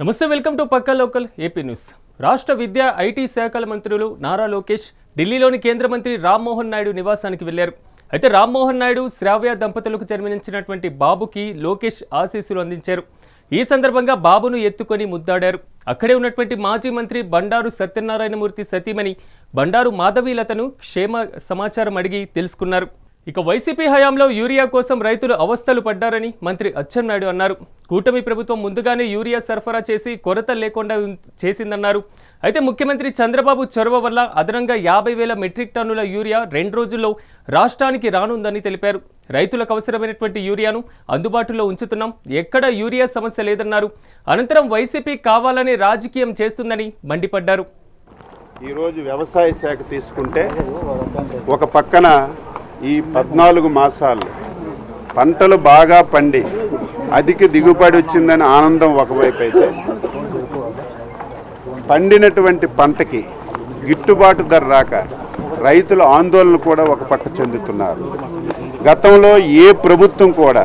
నమస్తే welcome to పక్క local AP news. రాష్ట్ర విద్యా ఐటీ శాఖల మంత్రులు నారా లోకేష్ ఢిల్లీలోని కేంద్ర మంత్రి రామ్మోహన్ నాయుడు నివాసానికి వెళ్ళారు అయితే రామ్మోహన్ నాయుడు శ్రావ్య దంపతులకు జన్మనించినటువంటి బాబుకి లోకేష్ ఆశీస్సులు అందించారు. ఈ సందర్భంగా బాబును ఎత్తుకొని ముద్దాడారు. అక్కడే ఉన్నటువంటి మాజీ మంత్రి బండారు సత్యనారాయణమూర్తి సతీమణి బండారు మాధవీలతను క్షేమ సమాచారం అడిగి తెలుసుకున్నారు. ఇక వైసీపీ హయాంలో యూరియా కోసం రైతులు అవస్థలు పడ్డారని మంత్రి అచ్చెన్నాయుడు అన్నారు. కూటమి ప్రభుత్వం ముందుగానే యూరియా సరఫరా చేసి కొరత లేకుండా చేసిందన్నారు. అయితే ముఖ్యమంత్రి చంద్రబాబు చొరవ వల్ల అదనంగా యాభై వేల మెట్రిక్ టన్నుల యూరియా రెండు రోజుల్లో రాష్ట్రానికి రానుందని తెలిపారు. రైతులకు అవసరమైనటువంటి యూరియాను అందుబాటులో ఉంచుతున్నాం. ఎక్కడ యూరియా సమస్య లేదన్నారు. అనంతరం వైసీపీ కావాలని రాజకీయం చేస్తుందని మండిపడ్డారు. ఈరోజు వ్యవసాయ శాఖ తీసుకుంటే ఒక పక్కన ఈ పద్నాలుగు మాసాలు పంటలు బాగా పండి అధిక దిగుబడి వచ్చిందని ఆనందం ఒకవైపు అయితే పండినటువంటి పంటకి గిట్టుబాటు ధర రాక రైతుల ఆందోళన కూడా ఒక పక్క చెందుతున్నారు. గతంలో ఏ ప్రభుత్వం కూడా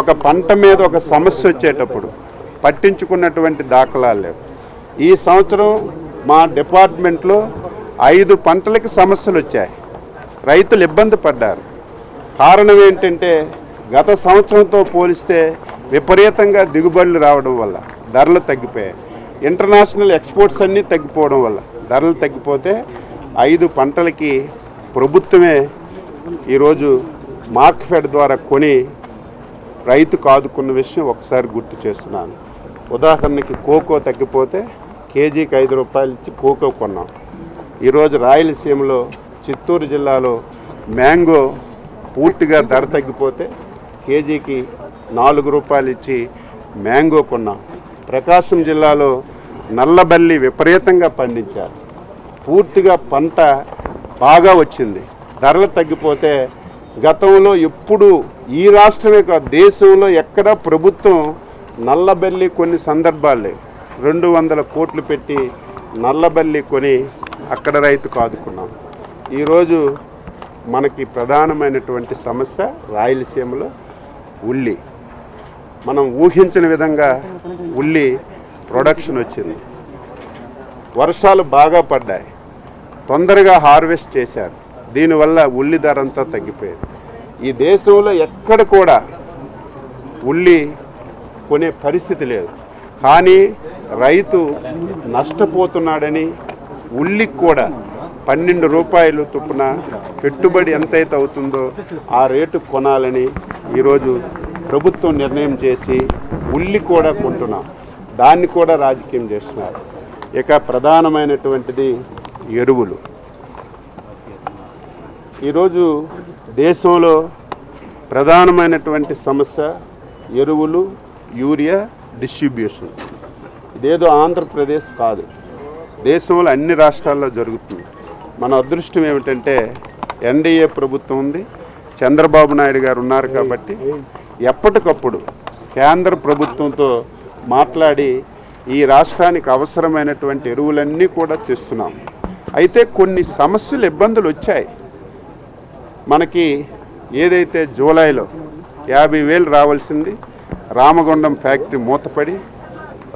ఒక పంట మీద ఒక సమస్య వచ్చేటప్పుడు పట్టించుకున్నటువంటి దాఖలాలు లేవు. ఈ సంవత్సరం మా డిపార్ట్మెంట్లో ఐదు పంటలకి సమస్యలు వచ్చాయి. రైతులు ఇబ్బంది పడ్డారు. కారణం ఏంటంటే గత సంవత్సరంతో పోలిస్తే విపరీతంగా దిగుబడులు రావడం వల్ల ధరలు తగ్గిపోయాయి. ఇంటర్నేషనల్ ఎక్స్పోర్ట్స్ అన్నీ తగ్గిపోవడం వల్ల ధరలు తగ్గిపోతే ఐదు పంటలకి ప్రభుత్వమే ఈరోజు మార్క్ఫెడ్ ద్వారా కొని రైతు కాదుకున్న విషయం ఒకసారి గుర్తు చేస్తున్నాను. ఉదాహరణకి కోకో తగ్గిపోతే కేజీకి ఐదు రూపాయలు ఇచ్చి కోకో కొన్నాం. ఈరోజు రాయలసీమలో చిత్తూరు జిల్లాలో మ్యాంగో పూర్తిగా ధర తగ్గిపోతే కేజీకి నాలుగు రూపాయలు ఇచ్చి మ్యాంగో కొన్నాం. ప్రకాశం జిల్లాలో నల్లబల్లి విపరీతంగా పండించారు. పూర్తిగా పంట బాగా వచ్చింది. ధరలు తగ్గిపోతే గతంలో ఎప్పుడు ఈ రాష్ట్రమే కాదు దేశంలో ఎక్కడ ప్రభుత్వం నల్లబల్లి కొన్ని సందర్భాలు లేవు. రెండు వందల కోట్లు పెట్టి నల్లబల్లి కొని అక్కడ రైతుకు ఆదుకున్నాం. ఈరోజు మనకి ప్రధానమైనటువంటి సమస్య రాయలసీమలో ఉల్లి. మనం ఊహించిన విధంగా ఉల్లి ప్రొడక్షన్ వచ్చింది. వర్షాలు బాగా పడ్డాయి. తొందరగా హార్వెస్ట్ చేశారు. దీనివల్ల ఉల్లి ధర అంతా తగ్గిపోయింది. ఈ దేశంలో ఎక్కడ కూడా ఉల్లి కొనే పరిస్థితి లేదు. కానీ రైతు నష్టపోతున్నాడని ఉల్లికి కూడా పన్నెండు రూపాయలు చొప్పున పెట్టుబడి ఎంతైతే అవుతుందో ఆ రేటు కొనాలని ఈరోజు ప్రభుత్వం నిర్ణయం చేసి ఉల్లి కూడా కొంటున్నాం. దాన్ని కూడా రాజకీయం చేస్తున్నారు. ఇక ప్రధానమైనటువంటిది ఎరువులు. ఈరోజు దేశంలో ప్రధానమైనటువంటి సమస్య ఎరువులు యూరియా డిస్ట్రిబ్యూషన్. ఇదేదో ఆంధ్రప్రదేశ్ కాదు. దేశంలో అన్ని రాష్ట్రాల్లో జరుగుతుంది. మన అదృష్టం ఏమిటంటే ఎన్డీఏ ప్రభుత్వం ఉంది. చంద్రబాబు నాయుడు గారు ఉన్నారు కాబట్టి ఎప్పటికప్పుడు కేంద్ర ప్రభుత్వంతో మాట్లాడి ఈ రాష్ట్రానికి అవసరమైనటువంటి ఎరువులన్నీ కూడా తెస్తున్నాం. అయితే కొన్ని సమస్యలు ఇబ్బందులు వచ్చాయి. మనకి ఏదైతే జూలైలో యాభై వేలు రావాల్సింది రామగుండం ఫ్యాక్టరీ మూతపడి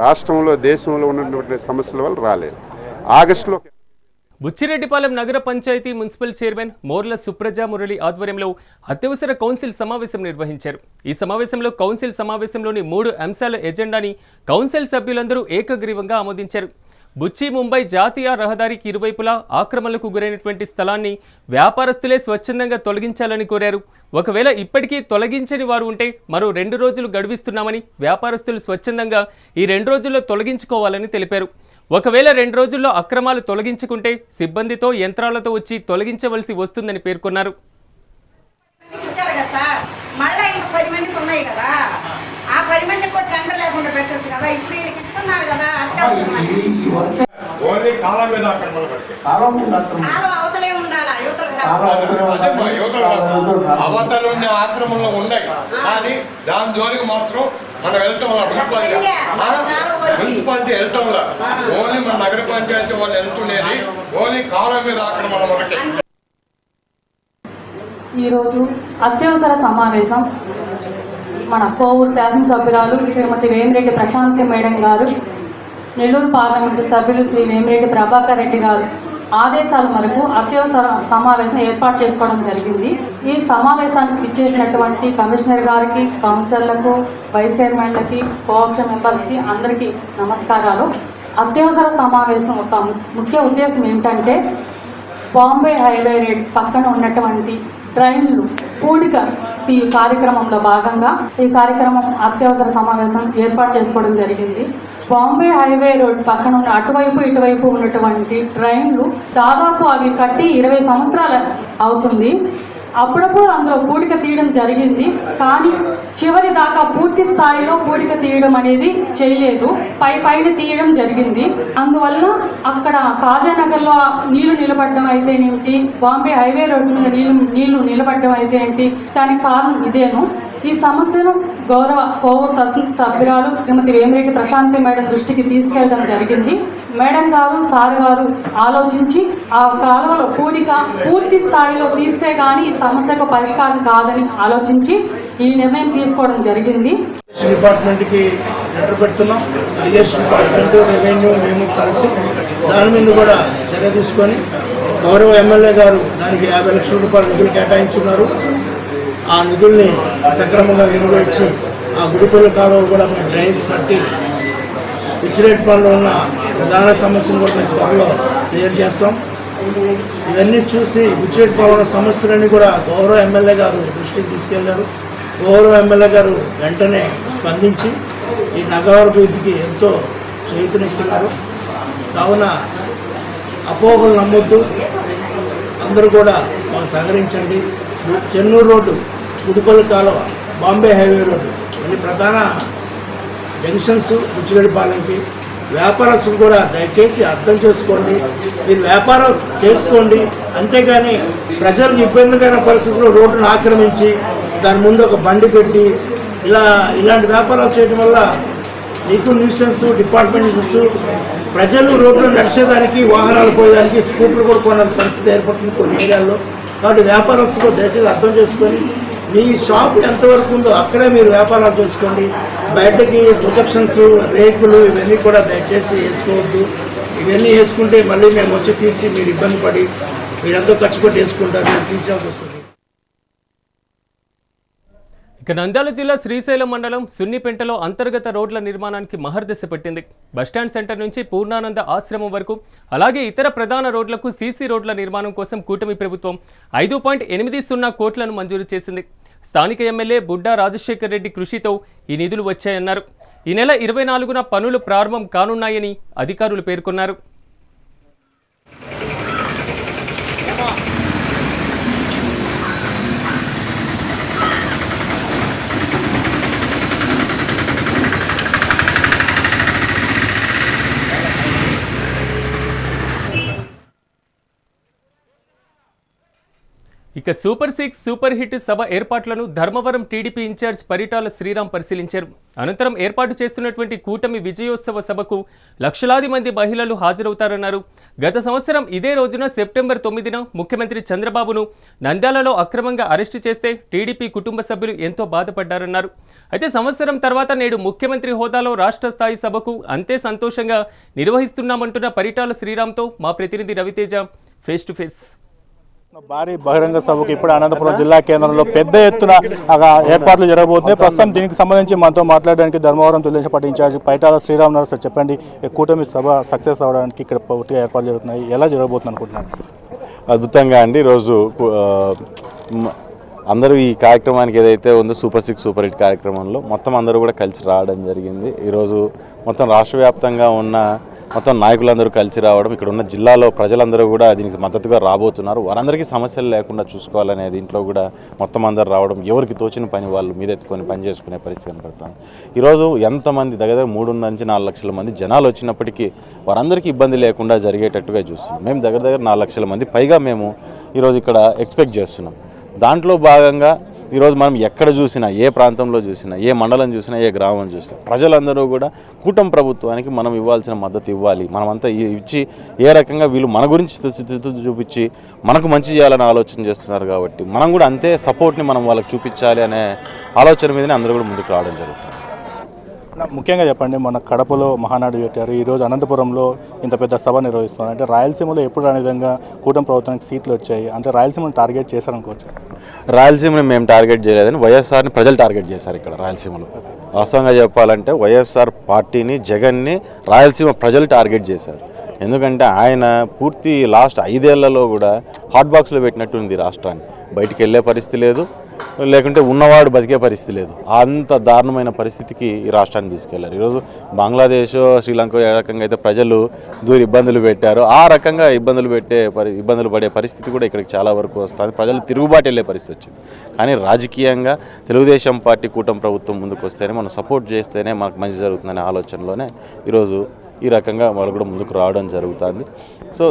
రాష్ట్రంలో దేశంలో ఉన్నటువంటి సమస్యల వల్ల రాలేదు. ఆగస్టులో బుచ్చిరెడ్డిపాలెం నగర పంచాయతీ మున్సిపల్ చైర్మన్ మోర్ల సుప్రజా మురళి ఆధ్వర్యంలో అత్యవసర కౌన్సిల్ సమావేశం నిర్వహించారు. ఈ సమావేశంలో కౌన్సిల్ సమావేశంలోని మూడు అంశాల ఎజెండాని కౌన్సిల్ సభ్యులందరూ ఏకగ్రీవంగా ఆమోదించారు. బుచ్చి ముంబై జాతీయ రహదారికి ఇరువైపులా ఆక్రమణలకు గురైనటువంటి స్థలాన్ని వ్యాపారస్తులే స్వచ్ఛందంగా తొలగించాలని కోరారు. ఒకవేళ ఇప్పటికీ తొలగించని వారు ఉంటే మరో రెండు రోజులు గడువిస్తున్నామని వ్యాపారస్తులు స్వచ్ఛందంగా ఈ రెండు రోజుల్లో తొలగించుకోవాలని తెలిపారు. ఒకవేళ రెండు రోజుల్లో అక్రమాలు తొలగించుకుంటే సిబ్బందితో యంత్రాలతో వచ్చి తొలగించవలసి వస్తుందని పేర్కొన్నారు. కదా ఆ పది కూడా టెండర్ లేకుండా పెట్టొచ్చు ఇప్పుడు వీళ్ళకి ఇస్తున్నారు కదా. కాలం మీద కాలం అక్కడ అవతలే ఉండే ఆక్రమణలో ఉన్నాయి కానీ దాని జోలికి మాత్రం మనం వెళ్తాం మున్సిపాలిటీ? మున్సిపాలిటీ వెళ్తాంలా ఓన్లీ మన నగర పంచాయతీ వాళ్ళు వెళ్తుండేది. ఓన్లీ కాలం మీద ఆక్రమణ ఒకటి ఈరోజు అత్యవసర సమావేశం. మన కోవూరు శాసనసభ్యురాలు శ్రీమతి వేమిరెడ్డి ప్రశాంతి మేడం గారు. నెల్లూరు పార్లమెంటు సభ్యులు శ్రీ వేమిరెడ్డి ప్రభాకర్ రెడ్డి గారు ఆదేశాల మేరకు అత్యవసర సమావేశం ఏర్పాటు చేసుకోవడం జరిగింది. ఈ సమావేశానికి ఇచ్చేసినటువంటి కమిషనర్ గారికి కౌన్సిలర్లకు వైస్ చైర్మన్లకి కోఆప్షన్ మెంబర్స్కి అందరికీ నమస్కారాలు. అత్యవసర సమావేశం ఒక ముఖ్య ఉద్దేశం ఏమిటంటే బాంబే హైవే రేట్ పక్కన ఉన్నటువంటి ట్రైన్లు పూడిక ఈ కార్యక్రమంలో భాగంగా ఈ కార్యక్రమం అత్యవసర సమావేశం ఏర్పాటు చేసుకోవడం జరిగింది. బాంబే హైవే రోడ్ పక్కన ఉన్న అటువైపు ఇటువైపు ఉన్నటువంటి ట్రైన్లు దాదాపు అవి కట్టి ఇరవై సంవత్సరాలు అవుతుంది. అప్పుడప్పుడు అందులో పూడిక తీయడం జరిగింది. కానీ చివరి దాకా పూర్తి స్థాయిలో పూడిక తీయడం అనేది చేయలేదు. పై పైన తీయడం జరిగింది. అందువల్ల అక్కడ కాజానగర్లో నీళ్ళు నిలబడడం అయితే ఏంటి? బాంబే హైవే రోడ్డు మీద నీళ్ళు నీళ్ళు నిలబడడం అయితే ఏంటి? దానికి కారణం ఇదేను. ఈ సమస్యను గౌరవ కోవూరు సభ్యురాలు శ్రీమతి వేమిరెడ్డి ప్రశాంతి మేడం దృష్టికి తీసుకెళ్ళడం జరిగింది. మేడం గారు సార్ గారు ఆలోచించి ఆ కాలువలో పూడిక పూర్తి స్థాయిలో తీస్తే కానీ ఈ సమస్యకు పరిష్కారం కాదని ఆలోచించి ఈ నిర్ణయం తీసుకోవడం జరిగింది. డిపార్ట్మెంట్కి లెటర్ పెడుతున్నాం. ఇరిగేషన్ డిపార్ట్మెంట్ రెవెన్యూ మేము కలిసి దాని మీద కూడా చర్య తీసుకొని గౌరవ ఎమ్మెల్యే గారు దానికి యాభై లక్షల రూపాయలు నిధులు కేటాయించున్నారు ఆ నిధుల్ని సక్రమంగా వినియోగించి ఆ గుడిపల్లి కాలువ కూడా మేము డ్రైన్స్ కట్టి పిచ్చిరేట్పాల్లో ఉన్న ప్రధాన సమస్యను కూడా మేము త్వరలో క్లియర్ చేస్తాం. ఇవన్నీ చూసి పిచ్చిరేట్పాల్లో ఉన్న సమస్యలన్నీ కూడా గౌరవ ఎమ్మెల్యే గారు దృష్టికి తీసుకెళ్ళారు. గౌరవ ఎమ్మెల్యే గారు వెంటనే స్పందించి ఈ నగరాభివృద్ధికి ఎంతో చేతునిస్తున్నారు కావున అపోహలు నమ్మొద్దు. అందరూ కూడా మాకు సహకరించండి. చెన్నూరు రోడ్డు గుడిపల్లి కాలువ బాంబే హైవే రోడ్డు. ఇవన్నీ ప్రధాన జంక్షన్స్ బుచ్చిరెడ్డిపాలెంకి వ్యాపారస్తులు కూడా దయచేసి అర్థం చేసుకోండి. మీరు వ్యాపారం చేసుకోండి. అంతేగాని ప్రజలకు ఇబ్బందికర పరిస్థితుల్లో రోడ్డును ఆక్రమించి దాని ముందు ఒక బండి పెట్టి ఇలా ఇలాంటి వ్యాపారాలు చేయడం వల్ల నీకు న్యూసెన్స్ డిపార్ట్మెంట్ న్యూస్ ప్రజలు రోడ్లు నడిచేదానికి వాహనాలు పోయేదానికి స్కూటర్లు కూడా కొన్న పరిస్థితి ఏర్పడుతుంది కొన్ని ఏరియాల్లో. కాబట్టి వ్యాపారస్తులు దయచేసి అర్థం చేసుకొని మీ షాప్ ఎంతవరకు ఉందో అక్కడే మీరు వ్యాపారాలు చేసుకోండి. బయటకి ప్రొజెక్షన్స్ రేకులు ఇవన్నీ కూడా దయచేసి వేసుకోవద్దు. ఇవన్నీ వేసుకుంటే మళ్ళీ మేము వచ్చి తీసి మీరు ఇబ్బంది పడి మీరంతా ఖర్చు పెట్టి వేసుకుంటారు. మేము తీసేయాల్సి వస్తుంది. ఇక నంద్యాల జిల్లా శ్రీశైలం మండలం సున్నిపెంటలో అంతర్గత రోడ్ల నిర్మాణానికి మహర్దశ పెట్టింది. బస్టాండ్ సెంటర్ నుంచి పూర్ణానంద ఆశ్రమం వరకు అలాగే ఇతర ప్రధాన రోడ్లకు సీసీ రోడ్ల నిర్మాణం కోసం కూటమి ప్రభుత్వం ఐదు పాయింట్ ఎనిమిది సున్నా కోట్లను మంజూరు చేసింది. స్థానిక ఎమ్మెల్యే బుడ్డా రాజశేఖర్ రెడ్డి కృషితో ఈ నిధులు వచ్చాయన్నారు. ఈ నెల ఇరవై నాలుగున పనులు ప్రారంభం కానున్నాయని అధికారులు పేర్కొన్నారు. ఇక సూపర్ సిక్స్ సూపర్ హిట్ సభ ఏర్పాట్లను ధర్మవరం టీడీపీ ఇన్ఛార్జ్ పరిటాల శ్రీరామ్ పరిశీలించారు. అనంతరం ఏర్పాటు చేస్తున్నటువంటి కూటమి విజయోత్సవ సభకు లక్షలాది మంది మహిళలు హాజరవుతారన్నారు. గత సంవత్సరం ఇదే రోజున సెప్టెంబర్ తొమ్మిదిన ముఖ్యమంత్రి చంద్రబాబును నంద్యాలలో అక్రమంగా అరెస్టు చేస్తే టీడీపీ కుటుంబ సభ్యులు ఎంతో బాధపడ్డారన్నారు. అయితే సంవత్సరం తర్వాత నేడు ముఖ్యమంత్రి హోదాలో రాష్ట్ర స్థాయి సభకు అంతే సంతోషంగా నిర్వహిస్తున్నామంటున్న పరిటాల శ్రీరామ్తో మా ప్రతినిధి రవితేజ ఫేస్ టు ఫేస్. భారీ బహిరంగ సభకు ఇప్పుడు అనంతపురం జిల్లా కేంద్రంలో పెద్ద ఎత్తున ఏర్పాట్లు జరగబోతున్నాయి. ప్రస్తుతం దీనికి సంబంధించి మనతో మాట్లాడడానికి ధర్మవరం తెలుగుదేశం పార్టీ ఇన్ఛార్జ్ పైటాల శ్రీరామ్ నారాయణ చెప్పండి. కూటమి సభ సక్సెస్ అవడానికి ఇక్కడ పూర్తిగా ఏర్పాట్లు జరుగుతున్నాయి. ఎలా జరగబోతుంది అనుకుంటున్నారు? అద్భుతంగా అండి. ఈరోజు అందరూ ఈ కార్యక్రమానికి ఏదైతే ఉందో సూపర్ సిక్స్ సూపర్ హిట్ కార్యక్రమంలో మొత్తం అందరూ కూడా కలిసి రావడం జరిగింది. ఈరోజు మొత్తం రాష్ట్ర వ్యాప్తంగా ఉన్న మొత్తం నాయకులందరూ కలిసి రావడం ఇక్కడ ఉన్న జిల్లాలో ప్రజలందరూ కూడా దీనికి మద్దతుగా రాబోతున్నారు. వారందరికీ సమస్యలు లేకుండా చూసుకోవాలనే దీంట్లో కూడా మొత్తం అందరూ రావడం ఎవరికి తోచిన పని వాళ్ళు మీదెత్తుకొని పని చేసుకునే పరిస్థితి కనపడతాను ఈరోజు ఎంతమంది దగ్గర మూడు నుంచి నాలుగు లక్షల మంది జనాలు వచ్చినప్పటికీ వారందరికీ ఇబ్బంది లేకుండా జరిగేటట్టుగా చూస్తున్నాం. మేము దగ్గర దగ్గర నాలుగు లక్షల మంది పైగా మేము ఈరోజు ఇక్కడ ఎక్స్పెక్ట్ చేస్తున్నాం. దాంట్లో భాగంగా ఈరోజు మనం ఎక్కడ చూసినా ఏ ప్రాంతంలో చూసినా ఏ మండలం చూసినా ఏ గ్రామం చూసినా ప్రజలందరూ కూడా కూటమి ప్రభుత్వానికి మనం ఇవ్వాల్సిన మద్దతు ఇవ్వాలి. మనమంతా ఇచ్చి ఏ రకంగా వీళ్ళు మన గురించి చూపించి మనకు మంచి చేయాలని ఆలోచన చేస్తున్నారు కాబట్టి మనం కూడా అంతే సపోర్ట్ని మనం వాళ్ళకి చూపించాలి అనే ఆలోచన మీదనే అందరూ కూడా ముందుకు రావడం జరుగుతుంది. ముఖ్యంగా చెప్పండి మన కడపలో మహానాడు పెట్టారు. ఈరోజు అనంతపురంలో ఇంత పెద్ద సభ నిర్వహిస్తున్నారు. అంటే రాయలసీమలో ఎప్పుడు రాని విధంగా కూటమి ప్రభుత్వానికి సీట్లు వచ్చాయి. అంటే రాయలసీమను టార్గెట్ చేశారనుకోవచ్చు రాయలసీమను మేము టార్గెట్ చేయలేదని వైఎస్ఆర్ని ప్రజలు టార్గెట్ చేశారు ఇక్కడ రాయలసీమలో. వాస్తవంగా చెప్పాలంటే వైఎస్ఆర్ పార్టీని జగన్ని రాయలసీమ ప్రజలు టార్గెట్ చేశారు. ఎందుకంటే ఆయన పూర్తి లాస్ట్ ఐదేళ్ళలో కూడా హాట్ బాక్స్లో పెట్టినట్టు ఉంది రాష్ట్రాన్ని. బయటికి వెళ్ళే పరిస్థితి లేదు. లేకుంటే ఉన్నవాడు బతికే పరిస్థితి లేదు. అంత దారుణమైన పరిస్థితికి ఈ రాష్ట్రాన్ని తీసుకెళ్ళారు. ఈరోజు బంగ్లాదేశ్ శ్రీలంక ఏ రకంగా అయితే ప్రజలు దూరి ఇబ్బందులు పెట్టారో ఆ రకంగా ఇబ్బందులు పెట్టే పరి ఇబ్బందులు పడే పరిస్థితి కూడా ఇక్కడికి చాలా వరకు వస్తుంది. ప్రజలు తిరుగుబాటు వెళ్ళే పరిస్థితి వచ్చింది. కానీ రాజకీయంగా తెలుగుదేశం పార్టీ కూటమి ప్రభుత్వం ముందుకు వస్తేనే మనం సపోర్ట్ చేస్తేనే మనకు మంచి జరుగుతుందనే ఆలోచనలోనే ఈరోజు ఈ రకంగా వాళ్ళు కూడా ముందుకు రావడం జరుగుతుంది. సో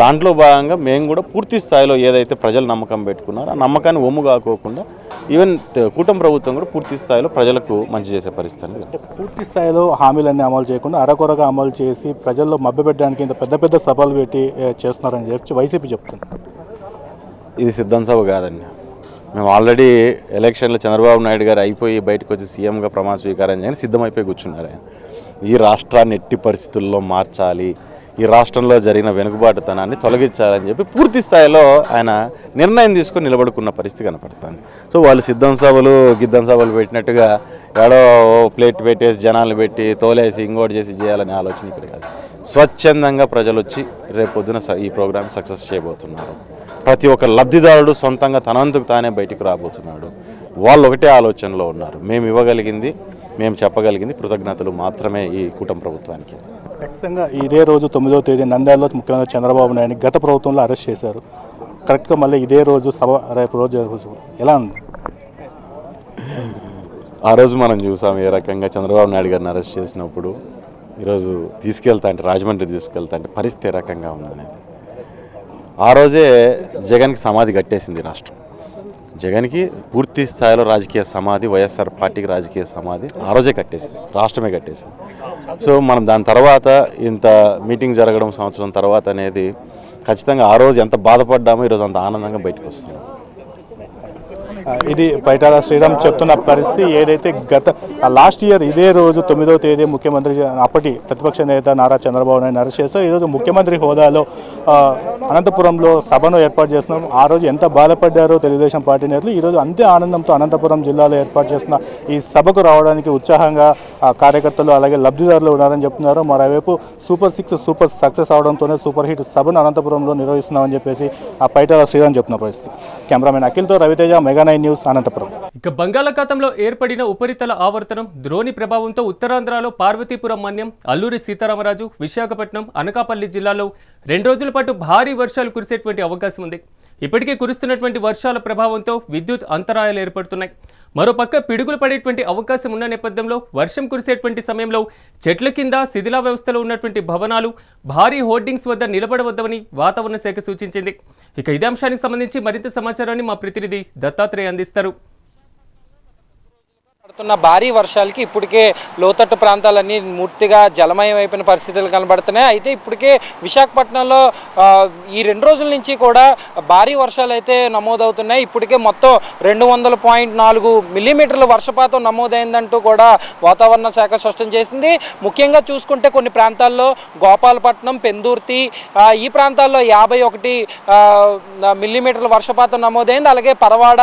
దాంట్లో భాగంగా మేము కూడా పూర్తి స్థాయిలో ఏదైతే ప్రజలు నమ్మకం పెట్టుకున్నారో ఆ నమ్మకాన్ని ఒమ్ము కాకోకుండా ఈవెన్ కూటమి ప్రభుత్వం కూడా పూర్తి స్థాయిలో ప్రజలకు మంచి చేసే పరిస్థితి. పూర్తి స్థాయిలో హామీలన్నీ అమలు చేయకుండా అరకొరగా అమలు చేసి ప్రజల్లో మభ్యపెట్టడానికి ఇంత పెద్ద పెద్ద సభలు పెట్టి చేస్తున్నారని చెప్పి వైసీపీ చెప్తుంది. ఇది సిద్ధం సభ కాదండి. మేము ఆల్రెడీ ఎలక్షన్లో చంద్రబాబు నాయుడు గారు అయిపోయి బయటకు వచ్చి సీఎంగా ప్రమాణ స్వీకారం చేయని సిద్ధమైపోయి కూర్చున్నారు ఆయన. ఈ రాష్ట్రాన్ని ఎట్టి పరిస్థితుల్లో మార్చాలి? ఈ రాష్ట్రంలో జరిగిన వెనుకబాటుతనాన్ని తొలగించాలని చెప్పి పూర్తి స్థాయిలో ఆయన నిర్ణయం తీసుకొని నిలబడుకున్న పరిస్థితి కనపడుతుంది. సో వాళ్ళు సిద్ధం సభలు గిద్దం సభలు పెట్టినట్టుగా ఎడో ప్లేట్ పెట్టేసి జనాలు పెట్టి తోలేసి ఇంకోటి చేసి చేయాలనే ఆలోచన ఇక్కడ కాదు. స్వచ్ఛందంగా ప్రజలు వచ్చి రేపు పొద్దున స- ఈ ప్రోగ్రామ్ సక్సెస్ చేయబోతున్నారు. ప్రతి ఒక్క లబ్ధిదారుడు సొంతంగా తనంతకు తానే బయటికి రాబోతున్నాడు. వాళ్ళు ఒకటే ఆలోచనలో ఉన్నారు. మేము ఇవ్వగలిగింది మేము చెప్పగలిగింది కృతజ్ఞతలు మాత్రమే ఈ కూటమి ప్రభుత్వానికి. ఖచ్చితంగా ఇదే రోజు తొమ్మిదవ తేదీ నంద్యాలలో ముఖ్యమంత్రి చంద్రబాబు నాయుడు గత ప్రభుత్వంలో అరెస్ట్ చేశారు. కరెక్ట్గా మళ్ళీ ఇదే రోజు సభ రేపు రోజు ఎలా ఉంది? ఆ రోజు మనం చూసాం ఏ రకంగా చంద్రబాబు నాయుడు గారిని అరెస్ట్ చేసినప్పుడు ఈరోజు తీసుకెళ్తా అంటే రాజమండ్రి తీసుకెళ్తా అంటే పరిస్థితి ఏ రకంగా ఉందనేది. ఆ రోజే జగన్కి సమాధి కట్టేసింది రాష్ట్రం. జగన్కి పూర్తి స్థాయిలో రాజకీయ సమాధి వైఎస్ఆర్ పార్టీకి రాజకీయ సమాధి ఆ రోజే కట్టేసింది రాష్ట్రమే కట్టేసింది. సో మనం దాని తర్వాత ఇంత మీటింగ్ జరగడం సంవత్సరం తర్వాత అనేది ఖచ్చితంగా ఆ రోజు ఎంత బాధపడ్డామో ఈరోజు అంత ఆనందంగా బయటకు వస్తున్నాం. ఇది పైటాల శ్రీరామ్ చెప్తున్న పరిస్థితి ఏదైతే గత లాస్ట్ ఇయర్ ఇదే రోజు తొమ్మిదో తేదీ ముఖ్యమంత్రి అప్పటి ప్రతిపక్ష నేత నారా చంద్రబాబు నాయుడు అరెస్ట్ చేస్తే ఈరోజు ముఖ్యమంత్రి హోదాలో అనంతపురంలో సభను ఏర్పాటు చేస్తున్నాం. ఆ రోజు ఎంత బాధపడ్డారో తెలుగుదేశం పార్టీ నేతలు ఈరోజు అంతే ఆనందంతో అనంతపురం జిల్లాలో ఏర్పాటు చేస్తున్న ఈ సభకు రావడానికి ఉత్సాహంగా కార్యకర్తలు అలాగే లబ్ధిదారులు ఉన్నారని చెప్తున్నారు. మరోవైపు సూపర్ సిక్స్ సూపర్ సక్సెస్ అవడంతోనే సూపర్ హిట్ సభను అనంతపురంలో నిర్వహిస్తున్నామని చెప్పేసి ఆ పైటాల శ్రీరామ్ చెప్తున్న పరిస్థితి. Cameraman అఖిల్తో Raviteja mega nine news Anantapuram. ఇక బంగాళాఖాతంలో ఏర్పడిన ఉపరితల ఆవర్తనం ద్రోణి ప్రభావంతో ఉత్తరాంధ్రలో పార్వతీపురం మన్యం అల్లూరి సీతారామరాజు విశాఖపట్నం అనకాపల్లి జిల్లాలో రెండు రోజుల పాటు భారీ వర్షాలు కురిసేటువంటి అవకాశం ఉంది. ఇప్పటికే కురుస్తున్నటువంటి వర్షాల ప్రభావంతో విద్యుత్ అంతరాయాలు ఏర్పడుతున్నాయి. మరోపక్క పిడుగులు పడేటువంటి అవకాశం ఉన్న నేపథ్యంలో వర్షం కురిసేటువంటి సమయంలో చెట్ల కింద శిథిలా వ్యవస్థలో ఉన్నటువంటి భవనాలు భారీ హోర్డింగ్స్ వద్ద నిలబడవద్దని వాతావరణ శాఖ సూచించింది. ఇక ఇదే అంశానికి సంబంధించి మరింత సమాచారాన్ని మా ప్రతినిధి దత్తాత్రేయ అందిస్తారు. పడుతున్న భారీ వర్షాలకి ఇప్పటికే లోతట్టు ప్రాంతాలన్నీ పూర్తిగా జలమయం అయిపోయిన పరిస్థితులు కనబడుతున్నాయి. అయితే ఇప్పటికే విశాఖపట్నంలో ఈ రెండు రోజుల నుంచి కూడా భారీ వర్షాలు అయితే నమోదవుతున్నాయి. ఇప్పటికే మొత్తం రెండు వందల పాయింట్ నాలుగు మిల్లీమీటర్ల వర్షపాతం నమోదైందంటూ కూడా వాతావరణ శాఖ స్పష్టం చేసింది. ముఖ్యంగా చూసుకుంటే కొన్ని ప్రాంతాల్లో గోపాలపట్నం పెందుర్తి ఈ ప్రాంతాల్లో యాభై ఒకటి మిల్లీమీటర్ల వర్షపాతం నమోదైంది. అలాగే పరవాడ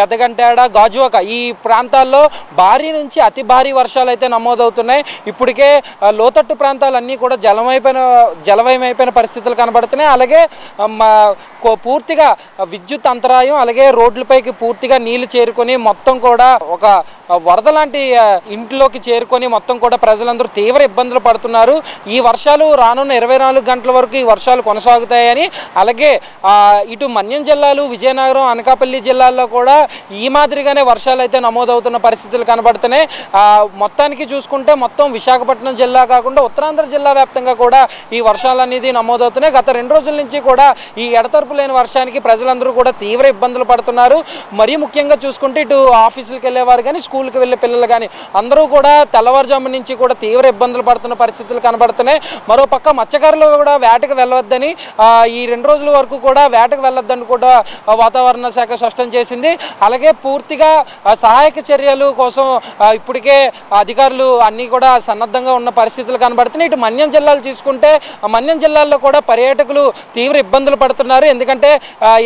పెద్దగంటాడ గాజువాక ఈ ప్రాంతాల్లో భారీ నుంచి అతి భారీ వర్షాలు అయితే నమోదవుతున్నాయి. ఇప్పటికే లోతట్టు ప్రాంతాలన్నీ కూడా జలమైపోయిన జలమయమైపోయిన పరిస్థితులు కనబడుతున్నాయి. అలాగే పూర్తిగా విద్యుత్ అంతరాయం అలాగే రోడ్లపైకి పూర్తిగా నీళ్ళు చేరుకొని మొత్తం కూడా ఒక వరద లాంటి ఇంట్లోకి చేరుకొని మొత్తం కూడా ప్రజలందరూ తీవ్ర ఇబ్బందులు పడుతున్నారు. ఈ వర్షాలు రానున్న ఇరవై నాలుగు గంటల వరకు ఈ వర్షాలు కొనసాగుతాయని అలాగే ఇటు మన్యం జిల్లాలు విజయనగరం అనకాపల్లి జిల్లాల్లో కూడా ఈ మాదిరిగానే వర్షాలు అయితే నమోదవుతున్న పరిస్థితులు కనబడుతున్నాయి. మొత్తానికి చూసుకుంటే మొత్తం విశాఖపట్నం జిల్లా కాకుండా ఉత్తరాంధ్ర జిల్లా వ్యాప్తంగా కూడా ఈ వర్షాలు అనేది నమోదవుతున్నాయి. గత రెండు రోజుల నుంచి కూడా ఈ ఎడతరుపు లేని వర్షానికి ప్రజలందరూ కూడా తీవ్ర ఇబ్బందులు పడుతున్నారు. మరీ ముఖ్యంగా చూసుకుంటే ఇటు ఆఫీసులకు వెళ్ళేవారు కానీ స్కూల్కి వెళ్ళే పిల్లలు కానీ అందరూ కూడా తెల్లవారుజాము నుంచి కూడా తీవ్ర ఇబ్బందులు పడుతున్న పరిస్థితులు కనబడుతున్నాయి. మరో పక్క మత్స్యకారులు కూడా వేటకు వెళ్ళవద్దని ఈ రెండు రోజుల వరకు కూడా వేటకు వెళ్ళొద్దని కూడా వాతావరణ శాఖ స్పష్టం చేసింది. అలాగే పూర్తిగా సహాయక చర్యలు కోసం ఇప్పటికే అధికారులు అన్నీ కూడా సన్నద్ధంగా ఉన్న పరిస్థితులు కనబడుతున్నాయి. ఇటు మన్యం జిల్లాలు తీసుకుంటే మన్యం జిల్లాల్లో కూడా పర్యాటకులు తీవ్ర ఇబ్బందులు పడుతున్నారు. ఎందుకంటే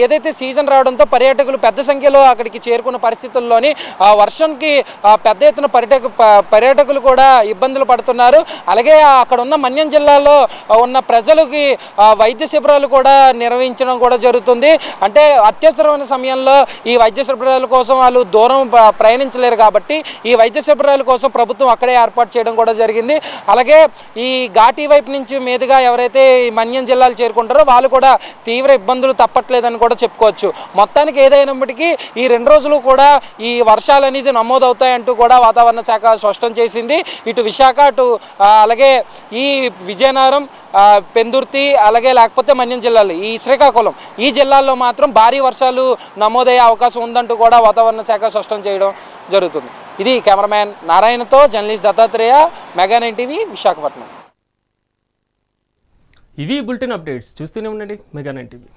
ఏదైతే సీజన్ రావడంతో పర్యాటకులు పెద్ద సంఖ్యలో అక్కడికి చేరుకున్న పరిస్థితుల్లోని వర్షంకి పెద్ద ఎత్తున పర్యాటక పర్యాటకులు కూడా ఇబ్బందులు పడుతున్నారు. అలాగే అక్కడ ఉన్న మన్యం జిల్లాలో ఉన్న ప్రజలకి వైద్య శిబిరాలు కూడా నిర్వహించడం కూడా జరుగుతుంది. అంటే అత్యవసరమైన సమయంలో ఈ వైద్య శిబిరాల కోసం వాళ్ళు దూరం ప్రయాణించలేరు కాబట్టి ఈ వైద్య శిబిరాల కోసం ప్రభుత్వం అక్కడే ఏర్పాటు చేయడం కూడా జరిగింది. అలాగే ఈ ఘాటీ వైపు నుంచి మీదుగా ఎవరైతే ఈ మన్యం జిల్లాలు చేరుకుంటారో వాళ్ళు కూడా తీవ్ర ఇబ్బందులు తప్పట్లేదని కూడా చెప్పుకోవచ్చు. మొత్తానికి ఏదైనప్పటికీ ఈ రెండు రోజులు కూడా ఈ వర్షాలు అనేది నమోదవుతాయంటూ కూడా వాతావరణ శాఖ స్పష్టం చేసింది. ఇటు విశాఖ అటు అలాగే ఈ విజయనగరం పెందుర్తి అలాగే లేకపోతే మన్యం జిల్లాలు. ఈ శ్రీకాకుళం. ఈ జిల్లాల్లో మాత్రం భారీ వర్షాలు నమోదయ్యే అవకాశం ఉందంటూ కూడా వాతావరణ శాఖ స్పష్టం చేయడం జరుగుతుంది. ఇది cameraman నారాయణతో journalist Dattatreya mega nine TV Visakhapatnam. ఇవి బులెటిన్ అప్డేట్స్. చూస్తూనే ఉండండి మెగా టీవీ.